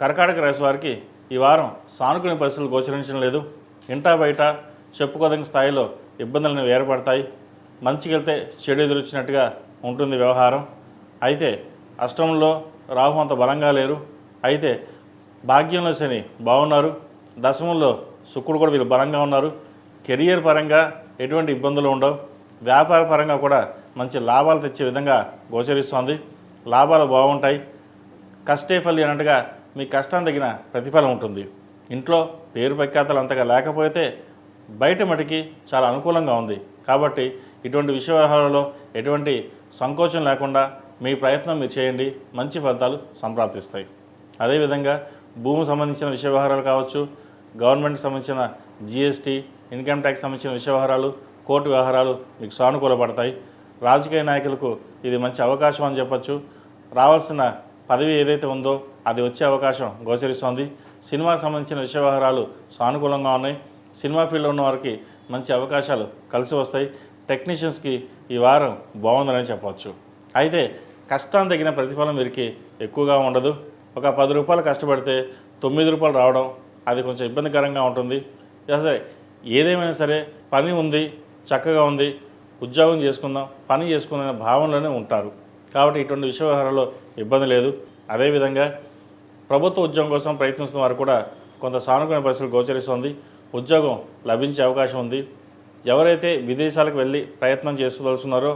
కర్కాటక రాశి వారికి ఈ వారం సానుకూల పరిస్థితులు గోచరించడం లేదు. ఇంటా బయట చెప్పుకోదగిన స్థాయిలో ఇబ్బందులను ఏర్పడతాయి. మంచికి వెళ్తే చెడు ఎదురొచ్చినట్టుగా ఉంటుంది వ్యవహారం. అయితే అష్టంలో రాహు అంత బలంగా లేరు. అయితే భాగ్యంలో శని బాగున్నారు. దశమంలో శుక్రుడు కూడా వీళ్ళు బలంగా ఉన్నారు. కెరియర్ పరంగా ఎటువంటి ఇబ్బందులు ఉండవు. వ్యాపార పరంగా కూడా మంచి లాభాలు తెచ్చే విధంగా గోచరిస్తోంది. లాభాలు బాగుంటాయి. కష్టే ఫలి అన్నట్టుగా మీ కష్టం తగిన ప్రతిఫలం ఉంటుంది. ఇంట్లో పేరు ప్రఖ్యాతలు అంతగా లేకపోతే బయట మటుకి చాలా అనుకూలంగా ఉంది. కాబట్టి ఇటువంటి విషయ వ్యవహారాలలో ఎటువంటి సంకోచం లేకుండా మీ ప్రయత్నం మీరు చేయండి. మంచి ఫలితాలు సంప్రాప్తిస్తాయి. అదేవిధంగా భూమి సంబంధించిన విషయ వ్యవహారాలు కావచ్చు గవర్నమెంట్కి సంబంధించిన జిఎస్టీ ఇన్కమ్ ట్యాక్స్ సంబంధించిన విషయ వ్యవహారాలు కోర్టు వ్యవహారాలు మీకు సానుకూలపడతాయి. రాజకీయ నాయకులకు ఇది మంచి అవకాశం అని చెప్పొచ్చు. రావాల్సిన పదవి ఏదైతే ఉందో అది వచ్చే అవకాశం గోచరిస్తోంది. సినిమాకి సంబంధించిన విషయ వ్యవహారాలు సానుకూలంగా ఉన్నాయి. సినిమా ఫీల్డ్లో ఉన్న వారికి మంచి అవకాశాలు కలిసి వస్తాయి. టెక్నీషియన్స్కి ఈ వారం బాగుందని చెప్పవచ్చు అయితే కష్టం తగిన ప్రతిఫలం వీరికి ఎక్కువగా ఉండదు. ఒక పది రూపాయలు కష్టపడితే తొమ్మిది రూపాయలు రావడం అది కొంచెం ఇబ్బందికరంగా ఉంటుంది. సరే ఏదేమైనా సరే పని ఉంది చక్కగా ఉంది. ఉద్యోగం చేసుకుందాం పని చేసుకునే భావనలోనే ఉంటారు. కాబట్టి ఇటువంటి విషయ వ్యవహారాల్లో ఇబ్బంది లేదు. అదేవిధంగా ప్రభుత్వ ఉద్యోగం కోసం ప్రయత్నిస్తున్న వారు కూడా కొంత సానుకూల పరిస్థితులు గోచరిస్తుంది. ఉద్యోగం లభించే అవకాశం ఉంది. ఎవరైతే విదేశాలకు వెళ్ళి ప్రయత్నం చేసుకోదలుచున్నారో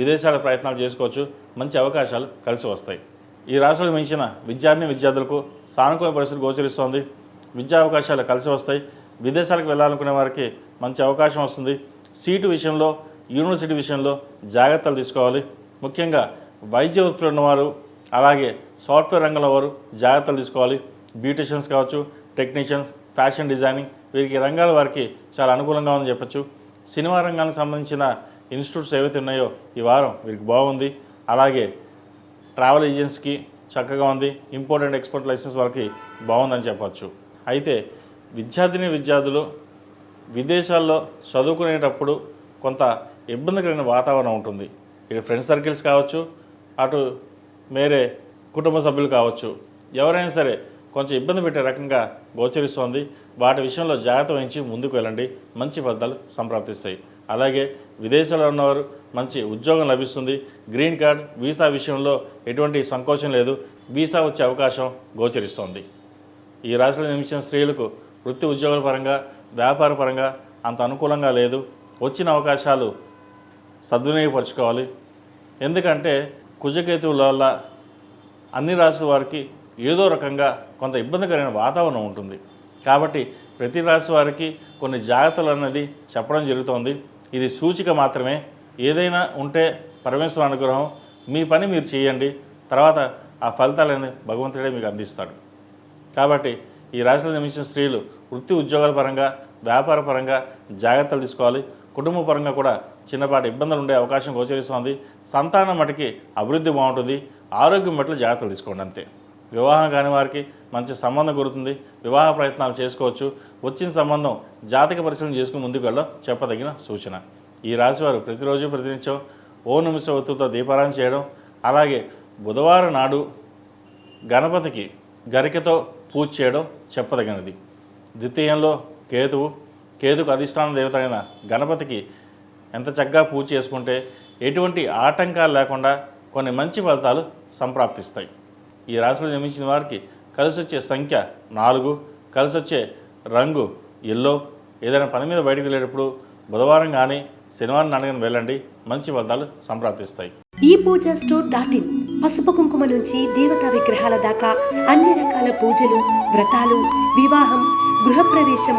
విదేశాల ప్రయత్నాలు చేసుకోవచ్చు. మంచి అవకాశాలు కలిసి వస్తాయి. ఈ రాష్ట్రాలు మించిన విద్యార్థిని విద్యార్థులకు సానుకూల పరిస్థితులు గోచరిస్తోంది. విద్యా అవకాశాలు కలిసి వస్తాయి. విదేశాలకు వెళ్ళాలనుకునే వారికి మంచి అవకాశం వస్తుంది. సీటు విషయంలో యూనివర్సిటీ విషయంలో జాగ్రత్తలు తీసుకోవాలి. ముఖ్యంగా వైద్య వృత్తిలో ఉన్నవారు అలాగే సాఫ్ట్వేర్ రంగంలో వారు జాగ్రత్తలు తీసుకోవాలి. బ్యూటిషియన్స్ కావచ్చు టెక్నీషియన్స్ ఫ్యాషన్ డిజైనింగ్ వీరికి రంగాల వారికి చాలా అనుకూలంగా ఉందని చెప్పచ్చు. సినిమా రంగానికి సంబంధించిన ఇన్స్టిట్యూట్స్ ఏవైతే ఉన్నాయో ఈ వారం వీరికి బాగుంది. అలాగే ట్రావెల్ ఏజెన్సీకి చక్కగా ఉంది. ఇంపోర్ట్ అండ్ ఎక్స్పోర్ట్ లైసెన్స్ వారికి బాగుందని చెప్పచ్చు. అయితే విద్యార్థిని విద్యార్థులు విదేశాల్లో చదువుకునేటప్పుడు కొంత ఇబ్బందికరమైన వాతావరణం ఉంటుంది. ఇటు ఫ్రెండ్ సర్కిల్స్ కావచ్చు అటు మేరే కుటుంబ సభ్యులు కావచ్చు ఎవరైనా సరే కొంచెం ఇబ్బంది పెట్టే రకంగా గోచరిస్తోంది. వాటి విషయంలో జాగ్రత్త వహించి ముందుకు వెళ్ళండి. మంచి ఫలితాలు సంప్రాప్తిస్తాయి. అలాగే విదేశాల్లో ఉన్నవారు మంచి ఉద్యోగం లభిస్తుంది. గ్రీన్ కార్డ్ వీసా విషయంలో ఎటువంటి సంకోచం లేదు. వీసా వచ్చే అవకాశం గోచరిస్తోంది. ఈ రాశిలో నిమిషం స్త్రీలకు వృత్తి ఉద్యోగాల పరంగా వ్యాపార పరంగా అంత అనుకూలంగా లేదు. వచ్చిన అవకాశాలు సద్వినియోగపరచుకోవాలి. ఎందుకంటే కుజకేతువుల వల్ల అన్ని రాసుల వారికి ఏదో రకంగా కొంత ఇబ్బందికరమైన వాతావరణం ఉంటుంది. కాబట్టి ప్రతి రాశి వారికి కొన్ని జాగ్రత్తలు అనేది చెప్పడం జరుగుతోంది. ఇది సూచిక మాత్రమే. ఏదైనా ఉంటే పరమేశ్వర అనుగ్రహం మీ పని మీరు చేయండి. తర్వాత ఆ ఫలితాలని భగవంతుడే మీకు అందిస్తాడు. కాబట్టి ఈ రాశిలో జన్మించిన స్త్రీలు వృత్తి ఉద్యోగాల పరంగా వ్యాపార పరంగా జాగ్రత్తలు తీసుకోవాలి. కుటుంబ పరంగా కూడా చిన్నపాటి ఇబ్బందులు ఉండే అవకాశం గోచరిస్తోంది. సంతానం మటుకి అభివృద్ధి బాగుంటుంది ఆరోగ్యం మట్లు జాగ్రత్తలు తీసుకోండి అంతే. వివాహం కాని వారికి మంచి సంబంధం కురుతుంది వివాహ ప్రయత్నాలు చేసుకోవచ్చు వచ్చిన సంబంధం జాతక పరిశీలన చేసుకుని ముందుకు వెళ్ళడం చెప్పదగిన సూచన. ఈ రాశివారు ప్రతిరోజు ప్రతినిత్యం ఓ నిమిష ఒత్తుతో దీపారాయణ చేయడం అలాగే బుధవారం నాడు గణపతికి గరికతో పూజ చేయడం చెప్పదగినది. ద్వితీయంలో కేతువు కేతుకు అధిష్టాన దేవత అయిన గణపతికి ఎంత చక్కగా పూజ చేసుకుంటే ఎటువంటి ఆటంకాలు లేకుండా కొన్ని మంచి ఫలితాలు సంప్రాప్తిస్తాయి. ఈ రాశిలో జన్మించిన వారికి కలిసి వచ్చే సంఖ్య నాలుగు కలిసి వచ్చే రంగు ఎల్లో. ఏదైనా పని మీద బయటకు వెళ్ళేటప్పుడు బుధవారం కానీ శనివారం నాలుగు వెళ్ళండి. మంచి ఫలితాలు సంప్రాప్తిస్తాయి. ఈ పూజ స్టోర్ డాట్ ఇన్ పసుపు కుంకుమ నుంచి దేవతా విగ్రహాల దాకా అన్ని రకాల పూజలు వ్రతాలు వివాహం గృహప్రవేశం